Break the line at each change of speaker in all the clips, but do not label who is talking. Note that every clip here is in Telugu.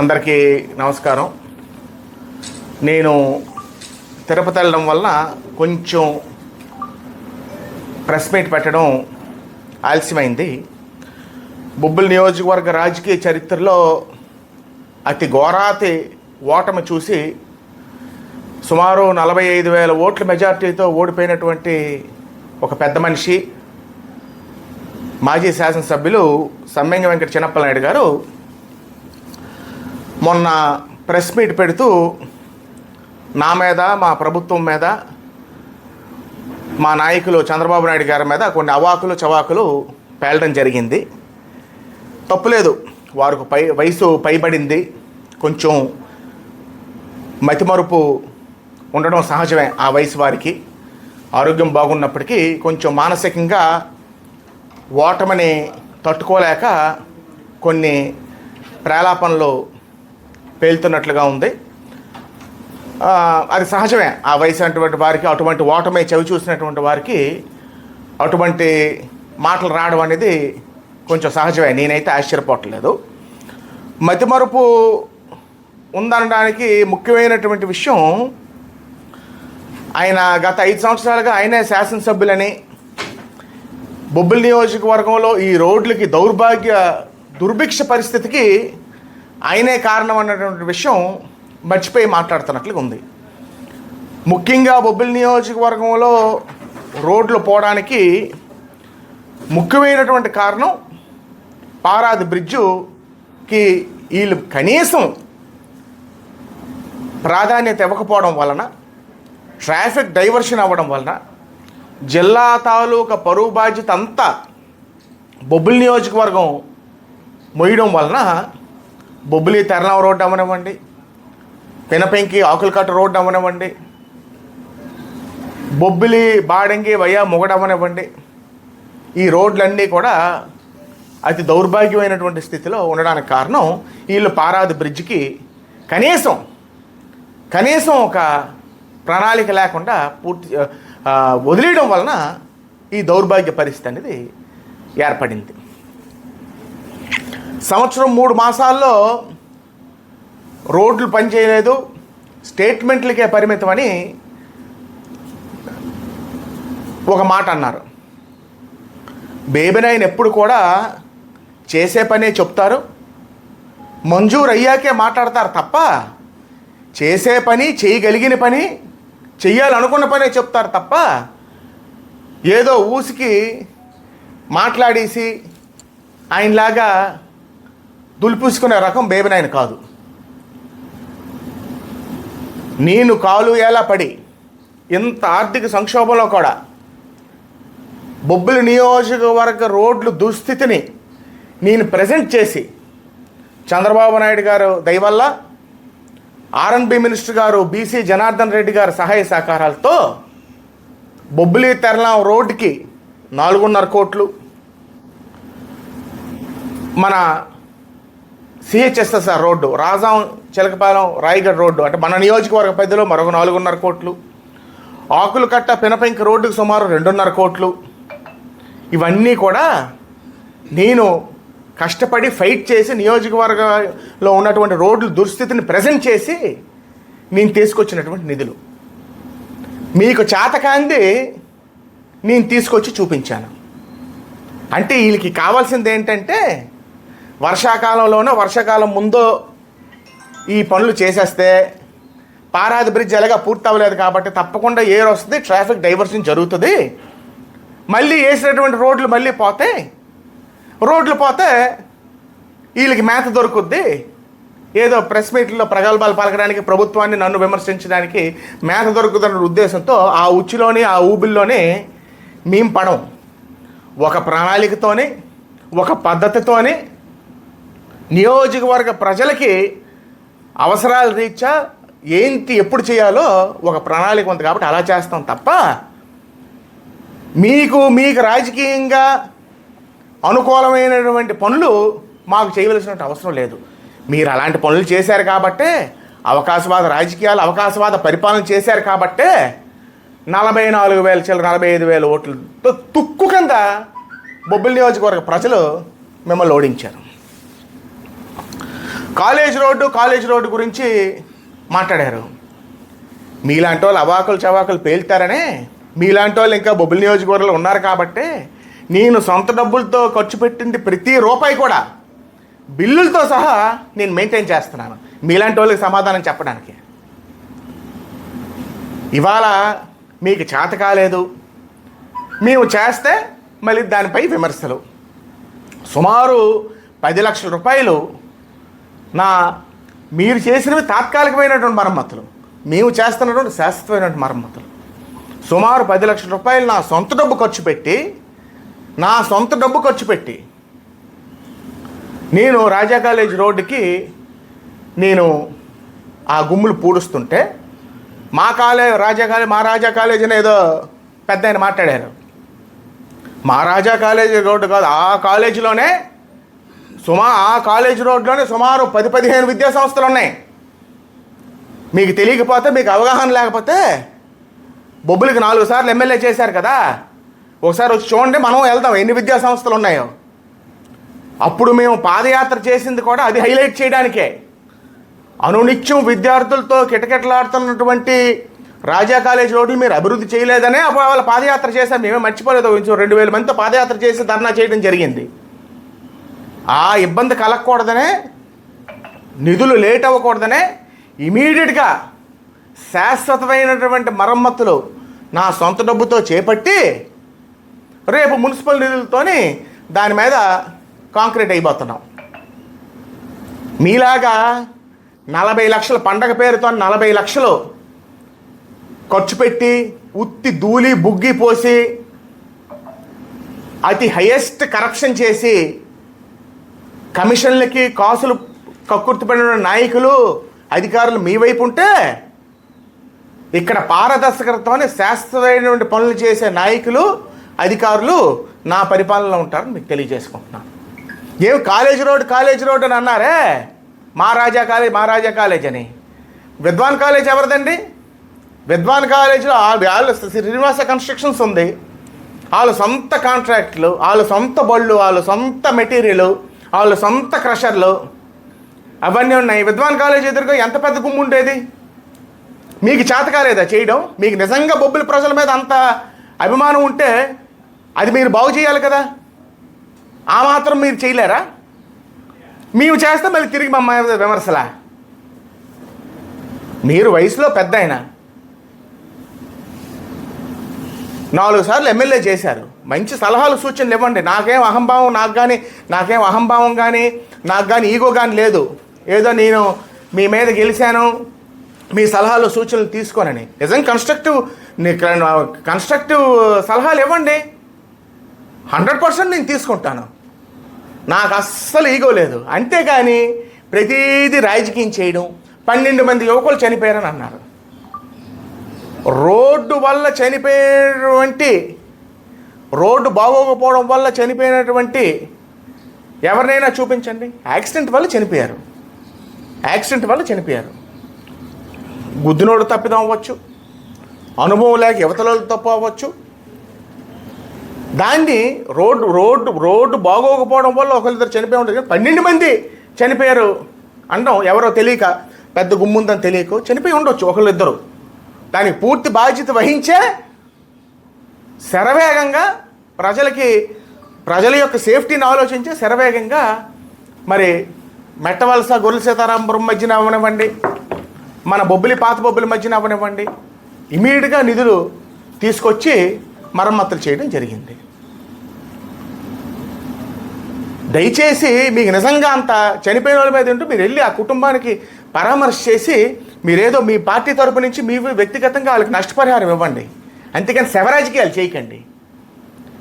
అందరికీ నమస్కారం. నేను తిరుపతి వెళ్ళడం వల్ల కొంచెం ప్రెస్ మీట్ పెట్టడం ఆలస్యమైంది. బొబ్బిలి నియోజకవర్గ రాజకీయ చరిత్రలో అతి ఘోరాతి ఓటమి చూసి సుమారు నలభై ఐదు వేల ఓట్ల మెజార్టీతో ఓడిపోయినటువంటి ఒక పెద్ద మనిషి మాజీ శాసనసభ్యులు సమ్మెంగ వెంకట చిన్నప్పలనాయుడు గారు మొన్న ప్రెస్ మీట్ పెడుతూ నా మీద మా ప్రభుత్వం మీద మా నాయకులు చంద్రబాబు నాయుడు గారి మీద కొన్ని అవాకులు చవాకులు పేలడం జరిగింది. తప్పులేదు వారికి పై వయసు పైబడింది. కొంచెం మతిమరుపు ఉండడం సహజమే ఆ వయసు వారికి. ఆరోగ్యం బాగున్నప్పటికీ కొంచెం మానసికంగా ఓటమిని తట్టుకోలేక కొన్ని ప్రేలాపనలు పేలుతున్నట్లుగా ఉంది. అది సహజమే. ఆ వయసు అటువంటి వారికి అటువంటి ఓటమి చవి చూసినటువంటి వారికి అటువంటి మాటలు రావడం అనేది కొంచెం సహజమే. నేనైతే ఆశ్చర్యపోవట్లేదు. మతిమరుపు ఉందనడానికి ముఖ్యమైనటువంటి విషయం ఆయన గత ఐదు సంవత్సరాలుగా ఆయనే శాసనసభ్యులని బొబ్బిలి నియోజకవర్గంలో ఈ రోడ్లకి దౌర్భాగ్య దుర్భిక్ష పరిస్థితికి ఆయనే కారణం అన్నటువంటి విషయం మర్చిపోయి మాట్లాడుతున్నట్లుగా ఉంది. ముఖ్యంగా బొబ్బిలి నియోజకవర్గంలో రోడ్లు పోవడానికి ముఖ్యమైనటువంటి కారణం పారాది బ్రిడ్జుకి వీళ్ళు కనీసం ప్రాధాన్యత ఇవ్వకపోవడం వలన ట్రాఫిక్ డైవర్షన్ అవ్వడం వలన జిల్లా తాలూకా పరువు బాధ్యత అంతా బొబ్బిలి నియోజకవర్గం మొయ్యడం వలన బొబ్బిలి తెరనావ రోడ్డు అమ్మనివ్వండి పినపెంకి ఆకులకట్ట రోడ్డు అమ్మనివ్వండి బొబ్బిలి బాడంగి వయ్యా మొగడమ్మనివ్వండి ఈ రోడ్లన్నీ కూడా అతి దౌర్భాగ్యమైనటువంటి స్థితిలో ఉండడానికి కారణం వీళ్ళు పారాది బ్రిడ్జికి కనీసం కనీసం ఒక ప్రణాళిక లేకుండా పూర్తి వదిలేయడం వలన ఈ దౌర్భాగ్య పరిస్థితి అనేది ఏర్పడింది. సంవత్సరం మూడు మాసాల్లో రోడ్లు పనిచేయలేదు స్టేట్మెంట్లకే పరిమితమని ఒక మాట అన్నారు. బేబినాయన్ ఎప్పుడు కూడా చేసే పనే చెప్తారు. మంజూరు అయ్యాకే మాట్లాడతారు తప్ప చేసే పని చేయగలిగిన పని చెయ్యాలనుకున్న పనే చెప్తారు తప్ప ఏదో ఊసికి మాట్లాడేసి ఆయనలాగా దులిపూసుకునే రకం బేబినాయన కాదు. నేను కాలు ఎలా పడి ఇంత ఆర్థిక సంక్షోభంలో కూడా బొబ్బిలి నియోజకవర్గ రోడ్లు దుస్థితిని నేను ప్రజెంట్ చేసి చంద్రబాబు నాయుడు గారు దయవల్ల RNB minister garu BC Janardhan Reddy garu సహాయ సహకారాలతో బొబ్బిలి తెరలాం రోడ్డుకి నాలుగున్నర కోట్లు మన CHSSR road Rajam Chilakapalem Rayagada road అంటే మన నియోజకవర్గ పరిధిలో మరొక నాలుగున్నర కోట్లు ఆకులు కట్ట పినపెంక రోడ్డుకు సుమారు రెండున్నర కోట్లు. ఇవన్నీ కూడా నేను కష్టపడి ఫైట్ చేసి నియోజకవర్గంలో ఉన్నటువంటి రోడ్లు దుస్థితిని ప్రజెంట్ చేసి నేను తీసుకొచ్చినటువంటి నిధులు. మీకు చేతకాంది నేను తీసుకొచ్చి చూపించాను. అంటే వీళ్ళకి కావాల్సింది ఏంటంటే వర్షాకాలంలోనో వర్షాకాలం ముందో ఈ పనులు చేసేస్తే పారాది బ్రిడ్జ్ ఎలాగా పూర్తి అవ్వలేదు కాబట్టి తప్పకుండా ఏర్ వస్తుంది? ట్రాఫిక్ డైవర్షన్ జరుగుతుంది. మళ్ళీ వేసినటువంటి రోడ్లు మళ్ళీ పోతే రోడ్లు పోతే వీళ్ళకి మేత దొరుకుద్ది. ఏదో ప్రెస్ మీట్లో ప్రగల్భాలు పలకడానికి ప్రభుత్వాన్ని నన్ను విమర్శించడానికి మేత దొరుకుతున్న ఉద్దేశంతో ఆ ఉచ్చులోని ఆ ఊబిల్లోనే మేము పడం ఒక ప్రణాళికతోని ఒక పద్ధతితోని నియోజకవర్గ ప్రజలకి అవసరాల రీత్యా ఏంటి ఎప్పుడు చేయాలో ఒక ప్రణాళిక ఉంది కాబట్టి అలా చేస్తాం తప్ప మీకు మీకు రాజకీయంగా అనుకూలమైనటువంటి పనులు మాకు చేయవలసిన అవసరం లేదు. మీరు అలాంటి పనులు చేశారు కాబట్టే అవకాశవాద రాజకీయాలు అవకాశవాద పరిపాలన చేశారు కాబట్టే నలభై నాలుగు వేల చిల్లర నలభై ఐదు వేల ఓట్లతో తుక్కు కింద బొబ్బిలి నియోజకవర్గ ప్రజలు మిమ్మల్ని ఓడించారు. కాలేజ్ రోడ్డు కాలేజ్ రోడ్డు గురించి మాట్లాడారు. మీలాంటి వాళ్ళు అవాకులు చవాకులు పేలుతారనే మీలాంటి వాళ్ళు ఇంకా బొబ్బుల నియోజకవర్గంలో ఉన్నారు కాబట్టి నేను సొంత డబ్బులతో ఖర్చు పెట్టింది ప్రతి రూపాయి కూడా బిల్లులతో సహా నేను మెయింటైన్ చేస్తున్నాను. మీలాంటి వాళ్ళకి సమాధానం చెప్పడానికి. ఇవాళ మీకు చేత కాలేదు. మేము చేస్తే మళ్ళీ దానిపై విమర్శలు. సుమారు పది లక్షల రూపాయలు నా మీరు చేసినవి తాత్కాలికమైనటువంటి మరమ్మతులు. మేము చేస్తున్నటువంటి శాశ్వతమైనటువంటి మరమ్మతులు. సుమారు పది లక్షల రూపాయలు నా సొంత డబ్బు ఖర్చు పెట్టి నా సొంత డబ్బు ఖర్చు పెట్టి నేను రాజా కాలేజ్ రోడ్డుకి నేను ఆ గుమ్ములు పూడుస్తుంటే మా కాలేజ్ రాజా కాలేజ్ మా రాజా కాలేజ్ అని ఏదో పెద్ద ఆయన మాట్లాడారు. మా రాజా కాలేజీ రోడ్డు కాదు ఆ కాలేజీలోనే సుమా ఆ కాలేజ్ రోడ్లోనే సుమారు పది పదిహేను విద్యా సంస్థలు ఉన్నాయి. మీకు తెలియకపోతే మీకు అవగాహన లేకపోతే బొబ్బులకి నాలుగు సార్లు ఎమ్మెల్యే చేశారు కదా. ఒకసారి వచ్చి చూడండి మనం వెళ్దాం ఎన్ని విద్యా సంస్థలు ఉన్నాయో. అప్పుడు మేము పాదయాత్ర చేసింది కూడా అది హైలైట్ చేయడానికే. అనునిత్యం విద్యార్థులతో కిటకిటలాడుతున్నటువంటి రాజా కాలేజ్ రోడ్లు మీరు అభివృద్ధి చేయలేదనే అప్పుడు వాళ్ళ పాదయాత్ర చేశారు. మేమే మర్చిపోలేదు. కొంచెం రెండు వేల మందితో పాదయాత్ర చేసి ధర్నా చేయడం జరిగింది. ఆ ఇబ్బంది కలగకూడదనే నిధులు లేట్ అవ్వకూడదనే ఇమీడియట్గా శాశ్వతమైనటువంటి మరమ్మతులు నా సొంత డబ్బుతో చేపట్టి రేపు మున్సిపల్ నిధులతోని దాని మీద కాంక్రీట్ అయిపోతున్నాం. మీలాగా నలభై లక్షల పండగ పేరుతో నలభై లక్షలు ఖర్చు పెట్టి ఉత్తి ధూళి బుగ్గి పోసి అతి హైయెస్ట్ కరప్షన్ చేసి కమిషన్లకి కాసులు కక్కుర్తిపడిన నాయకులు అధికారులు మీ వైపు ఉంటే ఇక్కడ పారదర్శకతతోనే శాశ్వతమైనటువంటి పనులు చేసే నాయకులు అధికారులు నా పరిపాలనలో ఉంటారని మీకు తెలియజేసుకుంటున్నాను. ఏం కాలేజ్ రోడ్ కాలేజ్ రోడ్ అని అన్నారే? మహారాజా కాలేజ్ మహారాజా కాలేజ్ అని. విద్వాన్ కాలేజ్ ఎవరిదండి? విద్వాన్ కాలేజీలో వాళ్ళ శ్రీనివాస కన్స్ట్రక్షన్స్ ఉంది. వాళ్ళ సొంత కాంట్రాక్ట్లు వాళ్ళ సొంత బళ్ళు వాళ్ళ సొంత మెటీరియల్ వాళ్ళ సొంత క్రషర్లు అవన్నీ ఉన్నాయి. విద్వాన్ కాలేజ్ ఎదురుగా ఎంత పెద్ద గుమ్ము ఉండేది? మీకు చేత కాలేదా చేయడం? మీకు నిజంగా బొబ్బిలి ప్రజల మీద అంత అభిమానం ఉంటే అది మీరు బాగు చేయాలి కదా? ఆ మాత్రం మీరు చేయలేరా? మేము చేస్తే మళ్ళీ తిరిగి మా మీద విమర్శలా? మీరు వయసులో పెద్ద ఆయన. నాలుగు సార్లు ఎమ్మెల్యే చేశారు. మంచి సలహాలు సూచనలు ఇవ్వండి. నాకేం అహంభావం నాకు కానీ నాకేం అహంభావం కానీ నాకు కానీ ఈగో కానీ లేదు. ఏదో నేను మీ మీద గెలిచాను మీ సలహాలు సూచనలు తీసుకోనని. నిజంగా కన్స్ట్రక్టివ్ కన్స్ట్రక్టివ్ సలహాలు ఇవ్వండి. హండ్రెడ్ పర్సెంట్ నేను తీసుకుంటాను. నాకు అస్సలు ఈగో లేదు. అంతేగాని ప్రతిదీ రాజకీయం చేయడం పన్నెండు మంది యువకులు చనిపోయారని అన్నారు. రోడ్డు వల్ల చనిపోయినటువంటి రోడ్డు బాగోకపోవడం వల్ల చనిపోయినటువంటి ఎవరినైనా చూపించండి. యాక్సిడెంట్ వల్ల చనిపోయారు. యాక్సిడెంట్ వల్ల చనిపోయారు. గుద్దునోడు తప్పిదం అవ్వచ్చు. అనుభవం లేక యువతలలో తప్పు అవ్వచ్చు దాన్ని రోడ్డు రోడ్డు రోడ్డు బాగోకపోవడం వల్ల ఒకరిద్దరు చనిపోయి ఉంటారు. కానీ పన్నెండు మంది చనిపోయారు అంటాం. ఎవరో తెలియక పెద్ద గుమ్ముందని తెలియక చనిపోయి ఉండొచ్చు ఒకళ్ళిద్దరు దానికి పూర్తి బాధ్యత వహించే శరవేగంగా ప్రజలకి ప్రజల యొక్క సేఫ్టీని ఆలోచించే శరవేగంగా మరి మెట్టవలస గొర్రెల సీతారాంపురం మధ్యన అవనివ్వండి. మన బొబ్బిలి పాత బొబ్బిలి మధ్యన అవనివ్వండి. ఇమీడియట్గా నిధులు తీసుకొచ్చి మరమ్మతులు చేయడం జరిగింది. దయచేసి మీకు నిజంగా అంత చనిపోయిన వాళ్ళ మీద ఉంటూ మీరు వెళ్ళి ఆ కుటుంబానికి పరామర్శ చేసి మీరేదో మీ పార్టీ తరపు నుంచి మీ వ్యక్తిగతంగా వాళ్ళకి నష్టపరిహారం ఇవ్వండి. అంతేకాని శవరాజకీయాలు చేయకండి.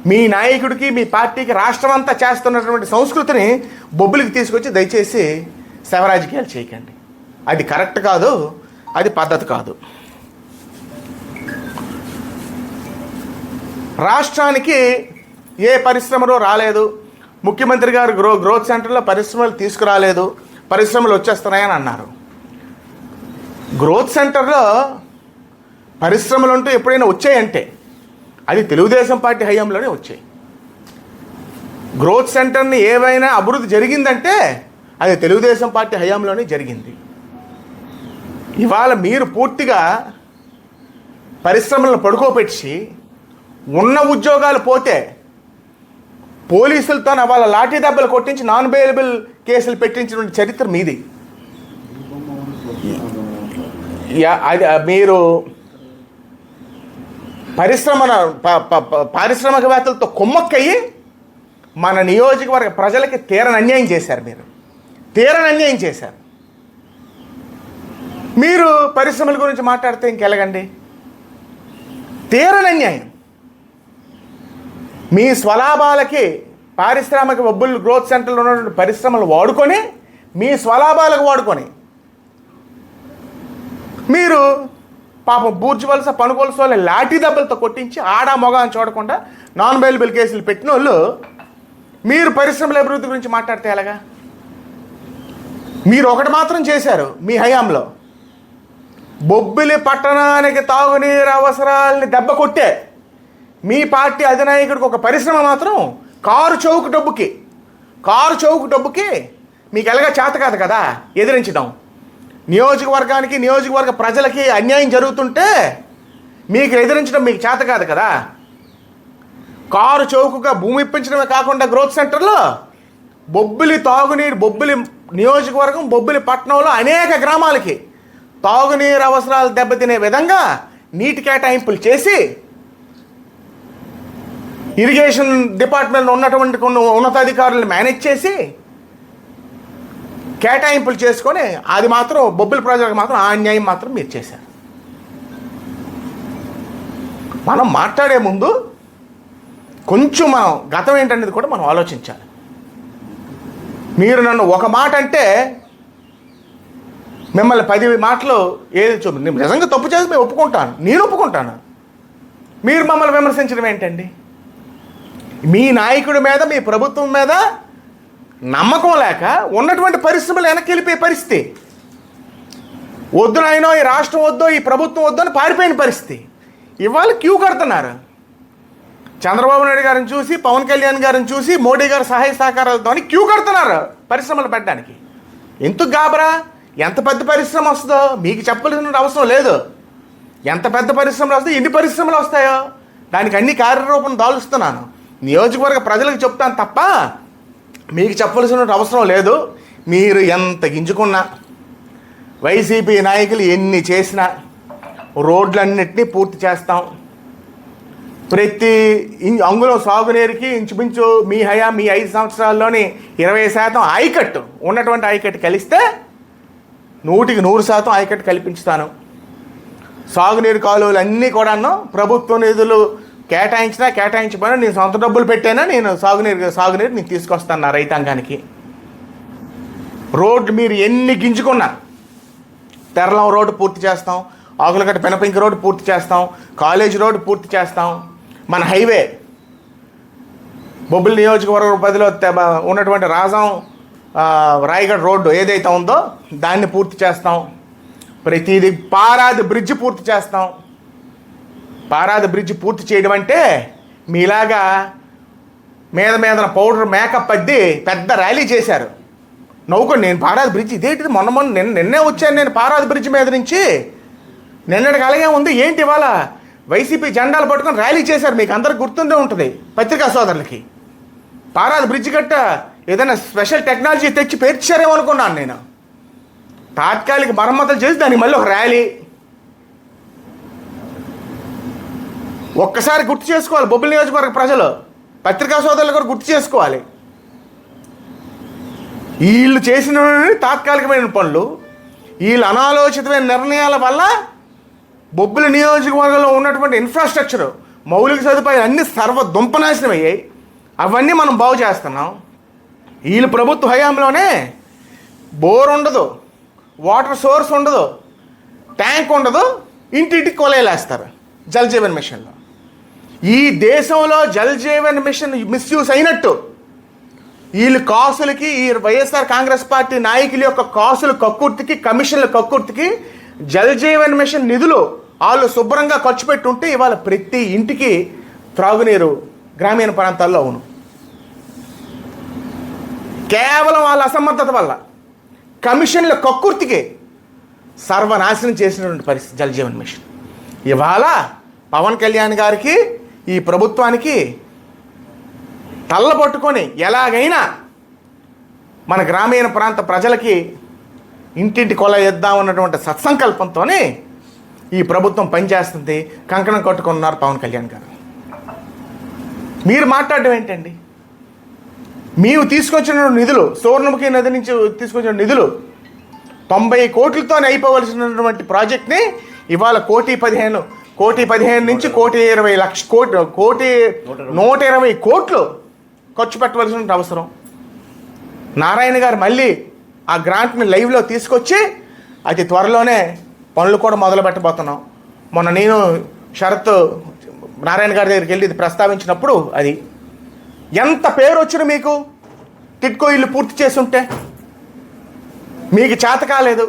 మీ నాయకుడికి మీ పార్టీకి రాష్ట్రం అంతా చేస్తున్నటువంటి సంస్కృతిని బొబ్బులకి తీసుకొచ్చి దయచేసి శవరాజకీయాలు చేయకండి. అది కరెక్ట్ కాదు అది పద్ధతి కాదు. రాష్ట్రానికి ఏ పరిశ్రమలు రాలేదు ముఖ్యమంత్రి గారు గ్రో గ్రోత్ సెంటర్లో పరిశ్రమలు తీసుకురాలేదు పరిశ్రమలు వచ్చేస్తున్నాయని అన్నారు. గ్రోత్ సెంటర్లో పరిశ్రమలు అంటూ ఎప్పుడైనా వచ్చాయంటే అది తెలుగుదేశం పార్టీ హయాంలోనే వచ్చాయి. గ్రోత్ సెంటర్ని ఏవైనా అభివృద్ధి జరిగిందంటే అది తెలుగుదేశం పార్టీ హయాంలోనే జరిగింది. ఇవాళ మీరు పూర్తిగా పరిశ్రమలను పడుకోపెట్టి ఉన్న ఉద్యోగాలు పోతే పోలీసులతో వాళ్ళ లాఠీ దెబ్బలు కొట్టించి నాన్ బెయిలబుల్ కేసులు పెట్టించిన చరిత్ర మీది. అది మీరు పరిశ్రమ ప- ప- పారిశ్రామికవేత్తలతో కుమ్మక్కయ్యి మన నియోజకవర్గ ప్రజలకి తీరని అన్యాయం చేశారు మీరు. తీరని అన్యాయం చేశారు. మీరు పరిశ్రమల గురించి మాట్లాడితే ఇంకెలాగండి? తీరని అన్యాయం. మీ స్వలాభాలకి పారిశ్రామిక బబ్బుల్ గ్రోత్ సెంటర్లో ఉన్నటువంటి పరిశ్రమలు వాడుకొని మీ స్వలాభాలకు వాడుకొని మీరు పాపం బూర్జు వలస పనుకోలస వాళ్ళ లాఠీ దెబ్బలతో కొట్టించి ఆడ మొగ అని చూడకుండా నాన్ బెయిలబుల్ కేసులు పెట్టిన వాళ్ళు మీరు పరిశ్రమల అభివృద్ధి గురించి మాట్లాడితే ఎలాగా? మీరు ఒకటి మాత్రం చేశారు మీ హయాంలో. బొబ్బిలి పట్టణానికి తాగునీరు అవసరాలని దెబ్బ కొట్టే మీ పార్టీ అధినాయకుడికి ఒక పరిశ్రమ మాత్రం కారు చౌక డబ్బుకి కారు చౌక డబ్బుకి మీకు ఎలాగ చేత కాదు కదా? ఎదిరించడం. నియోజకవర్గానికి నియోజకవర్గ ప్రజలకి అన్యాయం జరుగుతుంటే మీకు ఎదిరించడం మీకు చేత కాదు కదా? కారు చౌకగా భూమి ఇప్పించడమే కాకుండా గ్రోత్ సెంటర్లో బొబ్బిలి తాగునీరు బొబ్బిలి నియోజకవర్గం బొబ్బిలి పట్టణంలో అనేక గ్రామాలకి తాగునీరు అవసరాలు దెబ్బతినే విధంగా నీటి కేటాయింపులు చేసి ఇరిగేషన్ డిపార్ట్మెంట్లో ఉన్నటువంటి కొన్ని ఉన్నతాధికారులను మేనేజ్ చేసి కేటాయింపులు చేసుకొని అది మాత్రం బొబ్బిలి ప్రజలకు మాత్రం ఆ అన్యాయం మాత్రం మీరు చేశారు. మనం మాట్లాడే ముందు కొంచెం మనం గతం ఏంటనేది కూడా మనం ఆలోచించాలి. మీరు నన్ను ఒక మాట అంటే మిమ్మల్ని పది మాటలు ఏది చూపి నిజంగా తప్పు చేసి మేము ఒప్పుకుంటాను. నేను ఒప్పుకుంటాను. మీరు మమ్మల్ని విమర్శించడం ఏంటండి? మీ నాయకుడి మీద మీ ప్రభుత్వం మీద నమ్మకం లేక ఉన్నటువంటి పరిశ్రమలు వెనక్కి వెళ్ళిపోయే పరిస్థితి. వద్దు నాయనో ఈ రాష్ట్రం వద్దో ఈ ప్రభుత్వం వద్దో అని పారిపోయిన పరిస్థితి. ఇవాళ క్యూ కడుతున్నారు. చంద్రబాబు నాయుడు గారిని చూసి పవన్ కళ్యాణ్ గారిని చూసి మోడీ గారి సహాయ సహకారాలతో క్యూ కడుతున్నారు పరిశ్రమలు పెట్టడానికి. ఎందుకు గాబరా? ఎంత పెద్ద పరిశ్రమ వస్తుందో మీకు చెప్పాల్సిన అవసరం లేదు. ఎంత పెద్ద పరిశ్రమలు వస్తాయి ఎన్ని పరిశ్రమలు వస్తాయో దానికి అన్ని కార్యరూపం దాలుస్తున్నాను. నియోజకవర్గ ప్రజలకు చెప్తాను తప్ప మీకు చెప్పవలసిన అవసరం లేదు. మీరు ఎంత గింజుకున్నా వైసీపీ నాయకులు ఎన్ని చేసినా రోడ్లన్నింటినీ పూర్తి చేస్తాం. ప్రతి ఇం- అంగుళం సాగునీరుకి ఇంచుమించు మీ హయా మీ ఐదు సంవత్సరాల్లోని ఇరవై శాతం ఐకట్టు ఉన్నటువంటి ఐకట్టు కలిస్తే నూటికి నూరు శాతం ఐకట్టు కల్పించుతాను. సాగునీరు కాలువలు అన్నీ కూడాను ప్రభుత్వ నిధులు కేటాయించినా కేటాయించబోయినా నేను సొంత డబ్బులు పెట్టైనా? నేను సాగునీరు సాగునీరు నేను తీసుకొస్తాను నా రైతాంగానికి. రోడ్లు మీరు ఎన్ని గింజుకున్నా తెరలం రోడ్డు పూర్తి చేస్తాం ఆకులగడ్డ పెనపింక రోడ్డు పూర్తి చేస్తాం కాలేజ్ రోడ్డు పూర్తి చేస్తాం మన హైవే. బొబ్బిలి నియోజకవర్గ పరిధిలో ఉన్నటువంటి రాజం రాయగఢ్ రోడ్డు ఏదైతే ఉందో దాన్ని పూర్తి చేస్తాం. ప్రతిదీ పారాది బ్రిడ్జ్ పూర్తి చేస్తాం. పారాది బ్రిడ్జ్ పూర్తి చేయడం అంటే మీలాగా మీద మీద పౌడర్ మేకప్ అద్ది పెద్ద ర్యాలీ చేశారు. నవ్వుకోండి నేను పారాది బ్రిడ్జ్ ఇదేంటిది? మొన్న మొన్న నిన్న నిన్నే వచ్చాను నేను పారాది బ్రిడ్జ్ మీద నుంచి. నిన్నటికి అలాగే ఉంది ఏంటి ఇవాళ? వైసీపీ జెండాలు పట్టుకొని ర్యాలీ చేశారు మీకు అందరికి గుర్తుండే ఉంటుంది పత్రికా సోదరులకి. పారాది బ్రిడ్జ్ గట్ట ఏదైనా స్పెషల్ టెక్నాలజీ తెచ్చి పేర్చారేమో అనుకున్నాను నేను. తాత్కాలిక మరమ్మతులు చేసి దానికి మళ్ళీ ఒక ర్యాలీ. ఒక్కసారి గుర్తు చేసుకోవాలి బొబ్బిలి నియోజకవర్గ ప్రజలు. పత్రికా సోదరులు కూడా గుర్తు చేసుకోవాలి. వీళ్ళు చేసిన తాత్కాలికమైన పనులు. వీళ్ళ అనాలోచితమైన నిర్ణయాల వల్ల బొబ్బిలి నియోజకవర్గంలో ఉన్నటువంటి ఇన్ఫ్రాస్ట్రక్చర్ మౌలిక సదుపాయాలు అన్ని సర్వ దుంపనాశనం అయ్యాయి. అవన్నీ మనం బాగు చేస్తున్నాం. వీళ్ళ ప్రభుత్వ హయాంలోనే బోర్ ఉండదు వాటర్ సోర్స్ ఉండదు ట్యాంక్ ఉండదు ఇంటింటికి కొలేలేస్తారు జల్ జీవన్ మిషన్లో. ఈ దేశంలో జల్ జీవన్ మిషన్ మిస్యూస్ అయినట్టు. వీళ్ళు కాసులకి ఈ వైఎస్ఆర్ కాంగ్రెస్ పార్టీ నాయకుల యొక్క కాసులు కక్కుర్తికి కమిషన్ల కక్కుర్తికి జల్ జీవన్ మిషన్ నిధులు వాళ్ళు శుభ్రంగా ఖర్చు పెట్టుంటే ఇవాళ ప్రతి ఇంటికి త్రాగునీరు గ్రామీణ ప్రాంతాల్లో అవును. కేవలం వాళ్ళ అసమర్థత వల్ల కమిషన్ల కక్కుర్తికి సర్వనాశనం చేసినటువంటి పరిస్థితి జలజీవన్ మిషన్. ఇవాళ పవన్ కళ్యాణ్ గారికి ఈ ప్రభుత్వానికి తల్ల పట్టుకొని ఎలాగైనా మన గ్రామీణ ప్రాంత ప్రజలకి ఇంటింటి కొల ఇద్దామన్నటువంటి సత్సంకల్పంతోనే ఈ ప్రభుత్వం పనిచేస్తుంది. కంకణం కట్టుకున్నారు పవన్ కళ్యాణ్ గారు. మీరు మాట్లాడడం ఏంటండి? మేము తీసుకొచ్చిన నిధులు సువర్ణముఖి నది నుంచి తీసుకొచ్చిన నిధులు తొంభై కోట్లతోనే అయిపోవలసినటువంటి ప్రాజెక్ట్ని ఇవాళ కోటి పదిహేను కోటి పదిహేను నుంచి కోటి ఇరవై. లక్ష కోటి కోటి నూట ఇరవై. కోట్లు ఖర్చు పెట్టవలసిన అవసరం. నారాయణ గారు మళ్ళీ ఆ గ్రాంట్ని లైవ్లో తీసుకొచ్చి అతి త్వరలోనే పనులు కూడా మొదలు పెట్టబోతున్నాం. మొన్న నేను షరత్ నారాయణ గారి దగ్గరికి వెళ్ళి ఇది ప్రస్తావించినప్పుడు అది ఎంత పేరు వచ్చిన మీకు? టిట్కో ఇల్లు పూర్తి చేసుంటే మీకు చేత కాలేదు.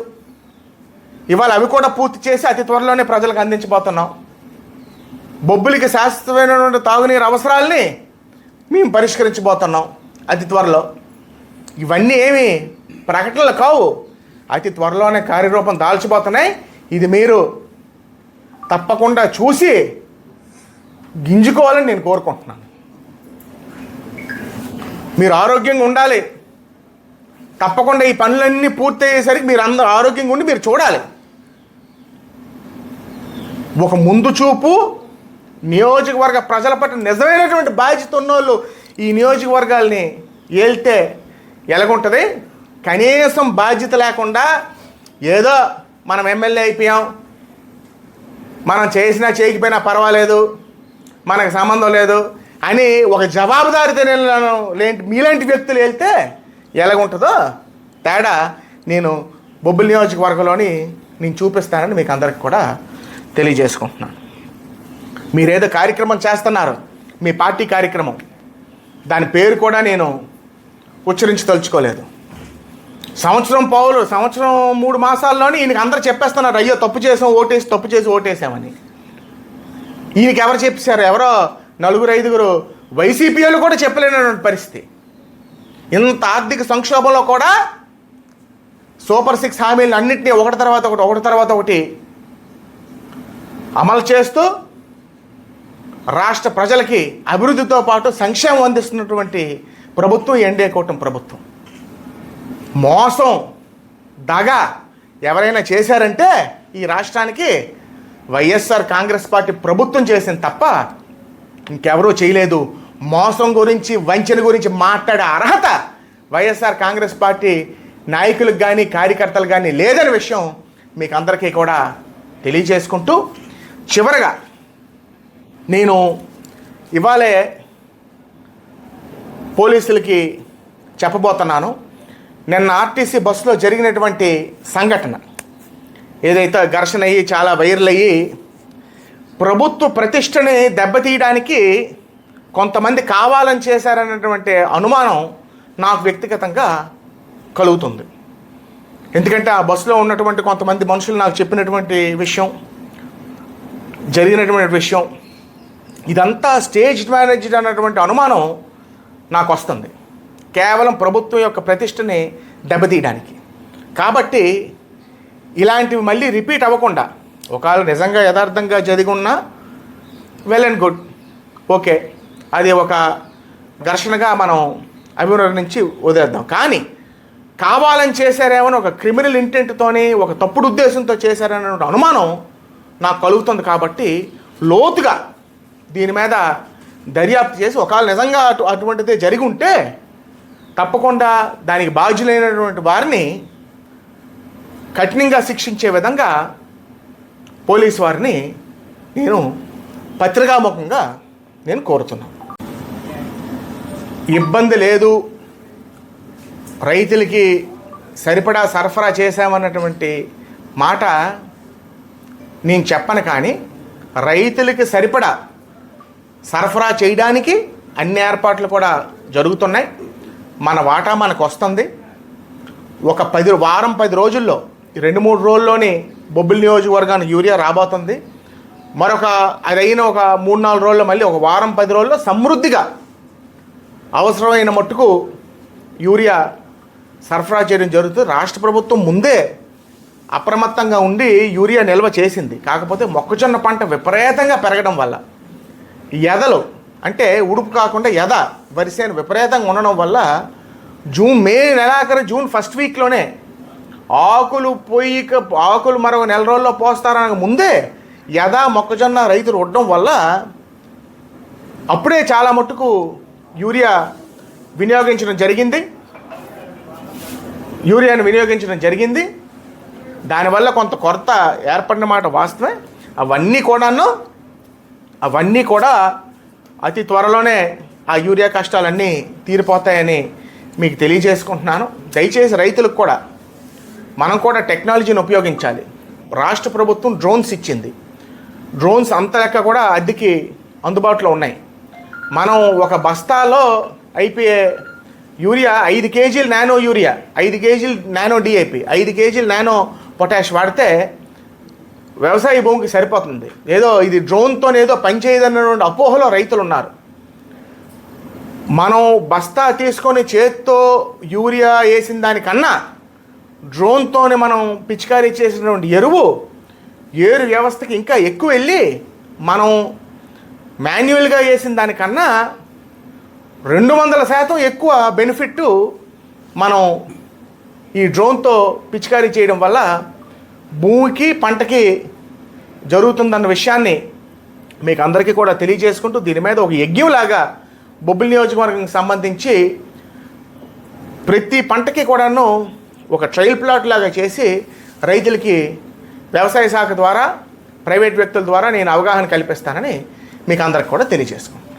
ఇవాళ అవి కూడా పూర్తి చేసి అతి త్వరలోనే ప్రజలకు అందించబోతున్నాం. బొబ్బులకి శాశ్వతమైనటువంటి తాగునీరు అవసరాలని మేము పరిష్కరించబోతున్నాం అతి త్వరలో. ఇవన్నీ ఏమి ప్రకటనలు కావు. అతి త్వరలోనే కార్యరూపం దాల్చిపోతున్నాయి ఇది మీరు తప్పకుండా చూసి గింజుకోవాలని నేను కోరుకుంటున్నాను. మీరు ఆరోగ్యంగా ఉండాలి. తప్పకుండా ఈ పనులన్నీ పూర్తయ్యేసరికి మీరు అందరూ ఆరోగ్యంగా ఉండి మీరు చూడాలి. ఒక ముందు చూపు నియోజకవర్గ ప్రజల పట్ల నిజమైనటువంటి బాధ్యత ఉన్నోళ్ళు ఈ నియోజకవర్గాల్ని ఏళ్తే ఎలాగుంటుంది? కనీసం బాధ్యత లేకుండా ఏదో మనం ఎమ్మెల్యే అయిపోయాం. మనం చేసినా చేయకపోయినా పర్వాలేదు. మనకు సంబంధం లేదు అని ఒక జవాబుదారితో లేంటి మీలాంటి వ్యక్తులు వెళ్తే ఎలాగుంటుందో తేడా నేను బొబ్బిలి నియోజకవర్గంలోని నేను చూపిస్తానని మీకు అందరికి కూడా తెలియజేసుకుంటున్నాను. మీరేదో కార్యక్రమం చేస్తున్నారు మీ పార్టీ కార్యక్రమం. దాని పేరు కూడా నేను ఉచ్చరించి తలుచుకోలేదు. సంవత్సరం పావులు సంవత్సరం మూడు మాసాల్లోనే ఈయనకి అందరూ చెప్పేస్తున్నారు అయ్యో తప్పు చేసాం ఓటేసి తప్పు చేసి ఓటేసామని. ఈయనకి ఎవరు చెప్పేశారు? ఎవరో నలుగురు ఐదుగురు వైసీపీ వాళ్ళు కూడా చెప్పలేనటువంటి పరిస్థితి. ఇంత ఆర్థిక సంక్షోభంలో కూడా సూపర్ సిక్స్ హామీలు అన్నింటినీ ఒకటి తర్వాత ఒకటి ఒకటి తర్వాత ఒకటి అమలు చేస్తూ రాష్ట్ర ప్రజలకి అభివృద్ధితో పాటు సంక్షేమం అందిస్తున్నటువంటి ప్రభుత్వం ఎన్డీఏ కూటమి ప్రభుత్వం. మోసం దగ ఎవరైనా చేశారంటే ఈ రాష్ట్రానికి వైఎస్ఆర్ కాంగ్రెస్ పార్టీ ప్రభుత్వం చేసింది తప్ప ఇంకెవరూ చేయలేదు. మోసం గురించి వంచన గురించి మాట్లాడే అర్హత వైఎస్ఆర్ కాంగ్రెస్ పార్టీ నాయకులకు కానీ కార్యకర్తలు కానీ లేదనే విషయం మీకు అందరికీ కూడా తెలియజేసుకుంటూ చివరగా నేను ఇవాళే పోలీసులకి చెప్పబోతున్నాను. నిన్న ఆర్టీసీ బస్సులో జరిగినటువంటి సంఘటన. ఏదైతే ఘర్షణ అయ్యి చాలా వైరల్ అయ్యి ప్రభుత్వ ప్రతిష్టని దెబ్బతీయడానికి కొంతమంది కావాలని చేశారన్నటువంటి అనుమానం నాకు వ్యక్తిగతంగా కలుగుతుంది. ఎందుకంటే ఆ బస్సులో ఉన్నటువంటి కొంతమంది మనుషులు నాకు చెప్పినటువంటి విషయం జరిగినటువంటి విషయం. ఇదంతా స్టేజ్ మేనేజ్డ్ అన్నటువంటి అనుమానం నాకు వస్తుంది కేవలం ప్రభుత్వం యొక్క ప్రతిష్టని దెబ్బతీయడానికి. కాబట్టి ఇలాంటివి మళ్ళీ రిపీట్ అవ్వకుండా ఒకవేళ నిజంగా యథార్థంగా జరిగి ఉన్నా వెల్ అండ్ గుడ్. ఓకే అది ఒక ఘర్షణగా మనం అభివర్ణించి వదిలేద్దాం. కానీ కావాలని చేశారేమని ఒక క్రిమినల్ ఇంటెంట్తోని ఒక తప్పుడు ఉద్దేశంతో చేశారనే అనుమానం నాకు కలుగుతుంది కాబట్టి లోతుగా దీని మీద దర్యాప్తు చేసి ఒకవేళ నిజంగా అటు అటువంటిదే జరిగి ఉంటే తప్పకుండా దానికి బాధ్యులైనటువంటి వారిని కఠినంగా శిక్షించే విధంగా పోలీస్ వారిని నేను పత్రికాముఖంగా నేను కోరుతున్నాను. ఇబ్బంది లేదు. రైతులకి సరిపడా సరఫరా చేశామన్నటువంటి మాట నేను చెప్పను కానీ రైతులకి సరిపడా సరఫరా చేయడానికి అన్ని ఏర్పాట్లు కూడా జరుగుతున్నాయి. మన వాటా మనకు వస్తుంది. ఒక పది వారం పది రోజుల్లో రెండు మూడు రోజుల్లోనే బొబ్బిలి నియోజకవర్గానికి యూరియా రాబోతుంది. మరొక అది అయిన ఒక మూడు నాలుగు రోజుల్లో మళ్ళీ ఒక వారం పది రోజుల్లో సమృద్ధిగా అవసరమైన మట్టుకు యూరియా సరఫరా చేయడం జరుగుతుంది. రాష్ట్ర ప్రభుత్వం ముందే అప్రమత్తంగా ఉండి యూరియా నిల్వ చేసింది. కాకపోతే మొక్కజొన్న పంట విపరీతంగా పెరగడం వల్ల ఎదలు అంటే ఉడుపు కాకుండా ఎద వరిసేను విపరీతంగా ఉండడం వల్ల జూన్ మే నెలాఖరు జూన్ ఫస్ట్ వీక్లోనే ఆకులు పొయ్యిక ఆకులు మరో నెల రోజుల్లో పోస్తారనక ముందే యథా మొక్కజొన్న రైతులు ఉండడం వల్ల అప్పుడే చాలా మట్టుకు యూరియా వినియోగించడం జరిగింది. యూరియాను వినియోగించడం జరిగింది. దానివల్ల కొంత కొరత ఏర్పడిన మాట వాస్తవే అవన్నీ కూడాను అవన్నీ కూడా అతి త్వరలోనే ఆ యూరియా కష్టాలన్నీ తీరిపోతాయని మీకు తెలియజేసుకుంటున్నాను. దయచేసి రైతులకు కూడా మనం కూడా టెక్నాలజీని ఉపయోగించాలి. రాష్ట్ర ప్రభుత్వం డ్రోన్స్ ఇచ్చింది. డ్రోన్స్ అంత లెక్క కూడా అద్దెకి అందుబాటులో ఉన్నాయి. మనం ఒక బస్తాలో అయిపోయే యూరియా ఐదు కేజీలు నానో యూరియా ఐదు కేజీలు నానో డిఏపి ఐదు కేజీలు నానో పొటాష్ వాడితే వ్యవసాయ భూమికి సరిపోతుంది. ఏదో ఇది డ్రోన్తో ఏదో పనిచేయదన్నటువంటి అపోహలో రైతులు ఉన్నారు మనం బస్తా తీసుకొని చేత్తో యూరియా వేసిన దానికన్నా డ్రోన్తోనే మనం పిచికారీ చేసినటువంటి ఎరువు ఏరు వ్యవస్థకి ఇంకా ఎక్కువ వెళ్ళి మనం మాన్యువల్గా వేసిన దానికన్నా రెండు వందల శాతం ఎక్కువ బెనిఫిట్ మనం ఈ డ్రోన్తో పిచికారీ చేయడం వల్ల భూమికి పంటకి జరుగుతుందన్న విషయాన్ని మీకు అందరికీ కూడా తెలియజేసుకుంటూ దీని మీద ఒక యజ్ఞంలాగా బొబ్బిలి నియోజకవర్గానికి సంబంధించి ప్రతి పంటకి కూడాను ఒక ట్రయల్ ప్లాట్ లాగా చేసి రైతులకి వ్యవసాయ శాఖ ద్వారా ప్రైవేట్ వ్యక్తుల ద్వారా నేను అవగాహన కల్పిస్తానని మీకు అందరికి కూడా తెలియజేసుకుంటాను